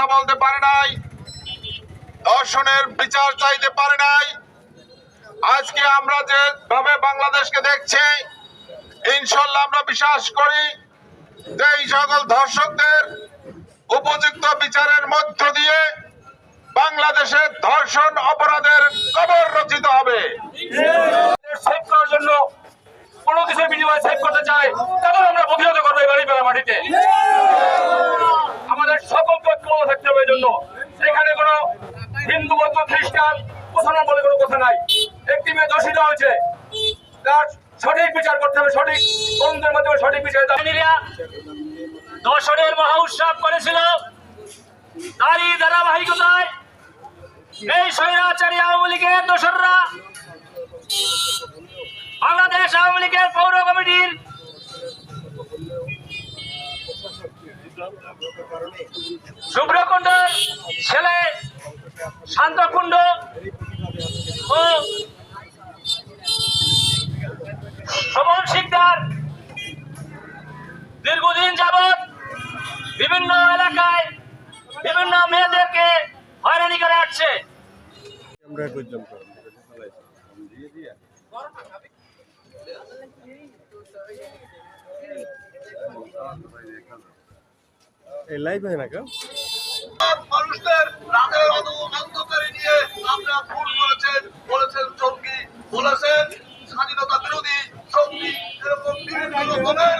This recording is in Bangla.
কথা বলতে পারে নাই। দর্শনের বিচার চাইতে পারে নাই। আজকে আমরা যেভাবে বাংলাদেশকে দেখছি, ইনশাল্লাহ আমরা বিশ্বাস করি যে এই সকল ধর্ষকদের উপযুক্ত বিচারের মধ্য দিয়ে বাংলাদেশের ধর্ষণ অপরাধের কবর রচিত হবে। সেভ করার জন্য কোনো কিছুর বিনিময়ে সেভ করতে চাই তাদের আমরা প্রতিহত করব এই বাড়িপাড়া মাটিতে। ঐক্যবদ্ধ থাকতে হবে জন্য। এখানে কোনো হিন্দু বৌদ্ধ খ্রিস্টান মুসলমান বলে কোনো কথা নাই। একটি মেয়ে দোষিত হয়েছে। তার সঠিক বিচার করতে হবে, সঠিক তদন্তের মাধ্যমে সঠিক বিচার দর্শনের মহা উৎসব করেছিল। তারই ধারাবাহিকতায় এই স্বৈরাচারী আওয়ামী লীগের দোসররা। শুভ্রকুণ্ডর ছেলে শান্তকুণ্ড ও শোভন শিকদার। দীর্ঘদিন যাবৎ বিভিন্ন এলাকায় বিভিন্ন মেয়েদেরকে হয়রানি করে আসছে। আমরা এই লাইভ হয় না কেউ? মানুষদের রাতের নিয়ে আপনারা ভুল বলেছেন বলেছেন জঙ্গি, বলেছেন স্বাধীনতা বিরোধী জঙ্গি, এরকম বিভিন্ন রকমের